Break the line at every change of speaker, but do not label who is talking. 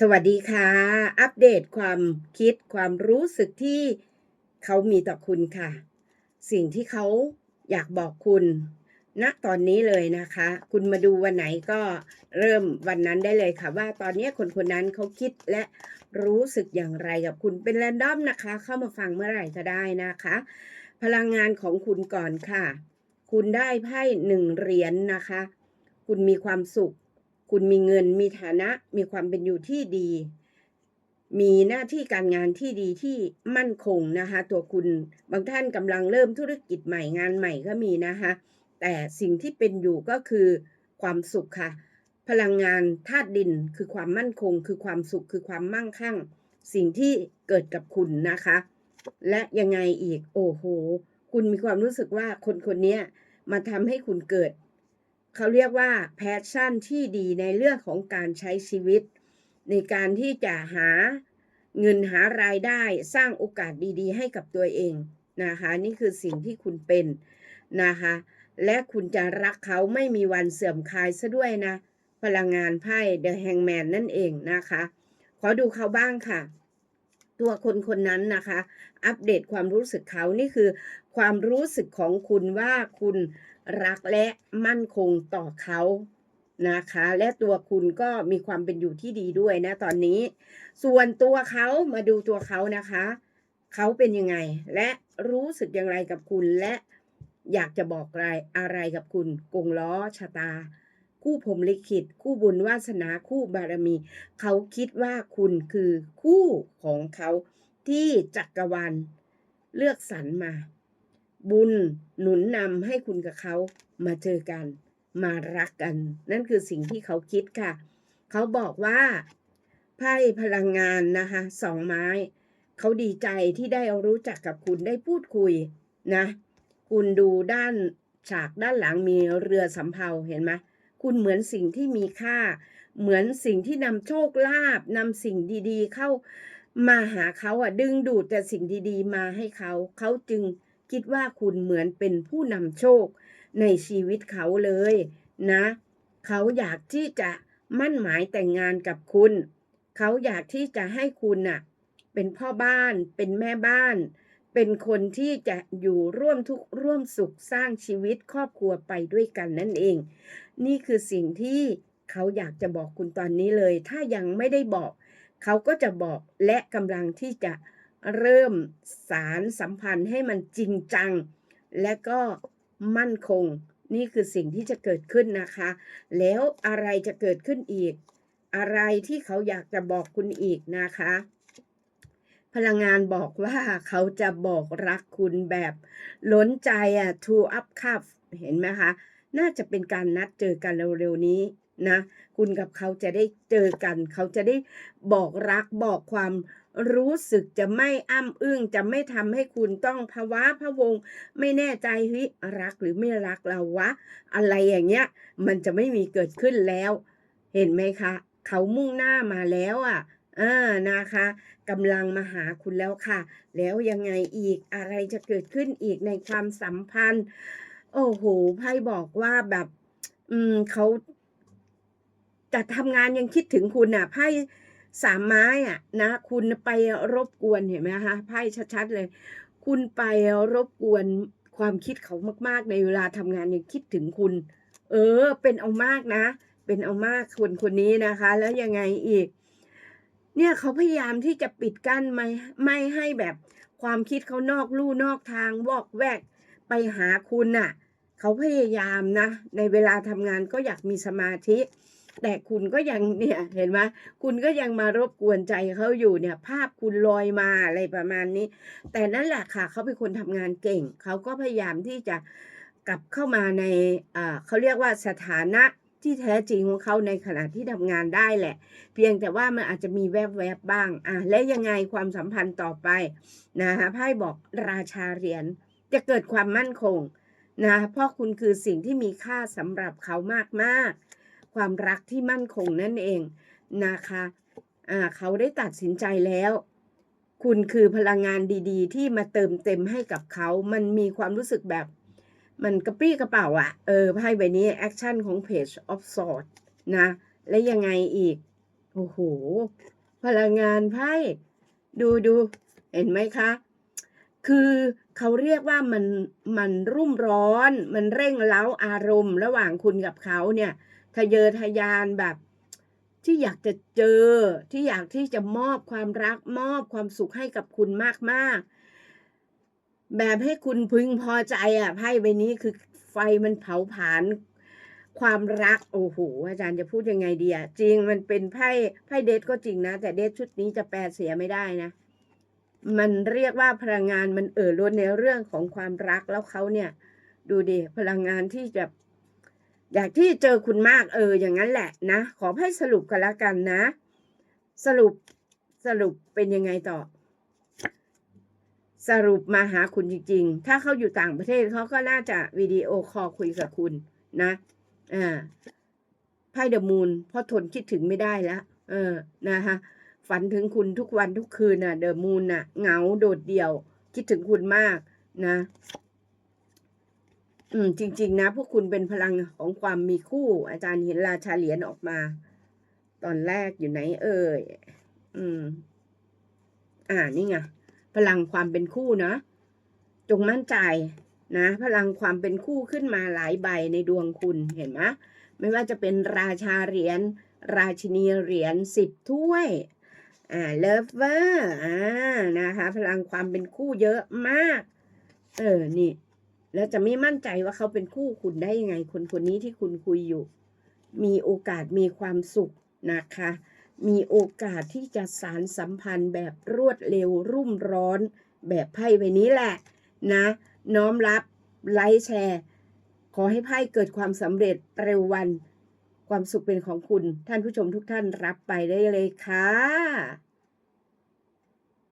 สวัสดีค่ะ อัปเดตความคิดความรู้สึกที่เขามีต่อคุณค่ะ สิ่งที่เขาอยากบอกคุณณตอนนี้เลยนะคะ คุณมาดูวันไหนก็เริ่มวันนั้นได้เลยค่ะ ว่าตอนนี้คนคนนั้นเขาคิดและรู้สึกอย่างไรกับคุณเป็นแรนดอมนะคะ เข้ามาฟังเมื่อไหร่ก็ได้นะคะ พลังงานของคุณก่อนค่ะ คุณได้ไพ่หนึ่งเหรียญนะคะ คุณมีความสุข คุณมีเงินมีฐานะมีความเป็นอยู่ที่ดี มีหน้าที่การงานที่ดีที่มั่นคงนะคะ ตัวคุณบางท่านกำลังเริ่มธุรกิจใหม่งานใหม่ก็มีนะคะ แต่สิ่งที่เป็นอยู่ก็คือความสุขค่ะ พลังงานธาตุดินคือความมั่นคง คือความสุขคือความมั่งคั่ง สิ่งที่เกิดกับคุณนะคะ และยังไงอีกโอ้โห คุณมีความรู้สึกว่าคนคนนี้มาทำให้คุณเกิด เขาเรียกว่าแพชชั่นที่ดีในเรื่องของการใช้ชีวิต ในการที่จะหาเงินหารายได้สร้างโอกาสดีๆ ให้กับตัวเองนะคะ นี่คือสิ่งที่คุณเป็นนะคะ และคุณจะรักเขาไม่มีวันเสื่อมคลายซะด้วยนะ พลังงานไพ่เดอะแฮงแมนนั่นเองนะคะ ขอดูเขาบ้างค่ะ ตัวคนคนนั้นนะคะ อัปเดตความรู้สึกเขานี่คือ ความรู้สึกของคุณว่าคุณ รักและมั่นคงต่อเขานะคะ และตัวคุณก็มีความเป็นอยู่ที่ดีด้วยนะตอนนี้ ส่วนตัวเขามาดูตัวเขานะคะ เขาเป็นยังไง และรู้สึกอย่างไรกับคุณและอยากจะบอกอะไรอะไรกับคุณ กงล้อชะตา คู่ผมลิขิต คู่บุญวาสนาคู่บารมี เขาคิดว่าคุณคือคู่ของเขาที่จักรวาลเลือกสรรมา บุญหนุนนำให้คุณกับเขามาเจอกัน มารักกัน นั่นคือสิ่งที่เขาคิดค่ะ เขาบอกว่าไพ่พลังงานนะคะสองไม้ เขาดีใจที่ได้รู้จักกับคุณได้พูดคุยนะ คุณดูด้านฉากด้านหลังมีเรือสำเภาเห็นไหมคุณเหมือนสิ่งที่มีค่า เหมือนสิ่งที่นำโชคลาภนำสิ่งดีๆ เข้ามาหาเขาอะ ดึงดูดแต่สิ่งดีๆ มาให้เขา เขาจึง คิดว่าคุณเหมือนเป็นผู้นำโชคในชีวิตเขาเลยนะ เขาอยากที่จะมั่นหมายแต่งงานกับคุณ เขาอยากที่จะให้คุณน่ะ เป็นพ่อบ้าน เป็นแม่บ้าน เป็นคนที่จะอยู่ร่วมทุกข์ร่วมสุขสร้างชีวิตครอบครัวไปด้วยกันนั่นเอง นี่คือสิ่งที่เขาอยากจะบอกคุณตอนนี้เลย ถ้ายังไม่ได้บอก เขาก็จะบอกและกำลังที่จะ เริ่มสารสัมพันธ์ให้มันจริงจัง และก็มั่นคง นี่คือสิ่งที่จะเกิดขึ้นนะคะ แล้วอะไรจะเกิดขึ้นอีก อะไรที่เขาอยากจะบอกคุณอีกนะคะ พลังงานบอกว่าเขาจะบอกรักคุณแบบล้นใจอะ to up cup เห็นไหมคะ น่าจะเป็นการนัดเจอกันเร็วๆนี้นะ คุณกับเขาจะได้เจอกัน เขาจะได้บอกรักบอกความ รู้สึกจะไม่อ้ำอึ้งจะไม่ทำให้คุณต้องภาวะพะวง ไม่แน่ใจเฮ้ยรักหรือไม่รักเราวะ อะไรอย่างเงี้ย มันจะไม่มีเกิดขึ้นแล้ว เห็นไหมคะ เขามุ่งหน้ามาแล้วอะอ่านะคะกำลังมาหาคุณแล้วค่ะ แล้วยังไงอีกอะไรจะเกิดขึ้นอีกในความสัมพันธ์ โอ้โหไพ่บอกว่าแบบ อืมเขาจะทำงานยังคิดถึงคุณอะไพ่ สามไม้อะนะ คุณไปรบกวนเห็นไหมคะไพ่ชัดๆเลย คุณไปรบกวนความคิดเขามาก ๆ ในเวลาทำงานยังคิดถึงคุณ เออ เป็นเอามากนะ เป็นเอามากคนคนนี้นะคะ แล้วยังไงอีก เนี่ยเขาพยายามที่จะปิดกั้นไม่ไม่ให้แบบความคิดเขานอกลู่นอกทางวอกแวกไปหาคุณน่ะ เขาพยายามนะ ในเวลาทำงานก็อยากมีสมาธิ แต่คุณก็ยังเนี่ยเห็นไหมคุณก็ยังมารบกวนใจเขาอยู่เนี่ย ภาพคุณลอยมาอะไรประมาณนี้ แต่นั่นแหละค่ะเขาเป็นคนทำงานเก่ง เขาก็พยายามที่จะกลับเข้ามาในอ่าเขาเรียกว่าสถานะที่แท้จริงของเขาในขณะที่ทำงานได้แหละ เพียงแต่ว่ามันอาจจะมีแวบๆบ้างอะและยังไงความสัมพันธ์ต่อไปนะคะไพ่บอกราชาเหรียญจะเกิดความมั่นคงนะเพราะคุณคือสิ่งที่มีค่าสำหรับเขามากๆ ความรักที่มั่นคงนั่นเองนะคะอ่าเขาได้ตัดสินใจแล้ว คุณคือพลังงานดีๆ ที่มาเติมเต็มให้กับเขา มันมีความรู้สึกแบบ มันกระปรี้กระเป๋าอะเออไพ่ใบนี้ แอคชั่นของ Page of Swords นะ และยังไงอีก โอ้โห พลังงานไพ่ ดูดูเห็นไหมคะ คือเขาเรียกว่ามันมันรุ่มร้อน มันเร่งเร้าอารมณ์ ระหว่างคุณกับเขาเนี่ย ทะเยอทะยานแบบ ที่อยากจะเจอที่อยากที่จะมอบความรักมอบความสุขให้กับคุณมากๆ แบบให้คุณพึงพอใจอะไพ่ใบนี้คือไฟมันเผาผลาญความรักโอ้โหอาจารย์จะพูดยังไงดีอะจริงมันเป็นไพ่ไพ่เดทก็จริงนะ แต่เดทชุดนี้จะแปลเสียไม่ได้นะ มันเรียกว่าพลังงานมันเอ่อล้นในเรื่องของความรักแล้วเขาเนี่ย ดูดิพลังงานที่จะ อยากที่เจอคุณมากเอออย่างนั้นแหละนะ ขอให้สรุปกันละกันนะ สรุปสรุปเป็นยังไงต่อ สรุปมาหาคุณจริง ๆ ถ้าเขาอยู่ต่างประเทศเขาก็น่าจะวิดีโอคอลคุยกับคุณนะอ่าไพ่เดอะมูนพอทนคิดถึงไม่ได้แล้วเออนะคะฝันถึงคุณทุกวันทุกคืนน่ะ เดอะมูนน่ะเหงาโดดเดี่ยว คิดถึงคุณมากนะ อืมจริง ๆ นะ พวกคุณเป็นพลังของความมีคู่ อาจารย์เห็นราชาเหรียญออกมา ตอนแรกอยู่ไหน เอ่ยอืม อ่านี่ไงพลังความเป็นคู่เนาะจงมั่นใจนะ พลังความเป็นคู่ขึ้นมาหลายใบในดวงคุณเห็นไหมไม่ว่าจะเป็นราชาเหรียญราชินีเหรียญสิบถ้วยอ่าเลิฟเวอร์อ่านะคะ พลังความเป็นคู่เยอะมาก เออนี่ แล้วจะไม่มั่นใจว่าเขาเป็นคู่คุณได้ยังไง คนคนนี้ที่คุณคุยอยู่ มีโอกาสมีความสุขนะคะ มีโอกาสที่จะสารสัมพันธ์แบบรวดเร็วรุ่มร้อน แบบไพ่ใบนี้แหละนะ น้อมรับไลค์แชร์ ขอให้ไพ่เกิดความสำเร็จเร็ววัน ความสุขเป็นของคุณ ท่านผู้ชมทุกท่านรับไปได้เลยค่ะ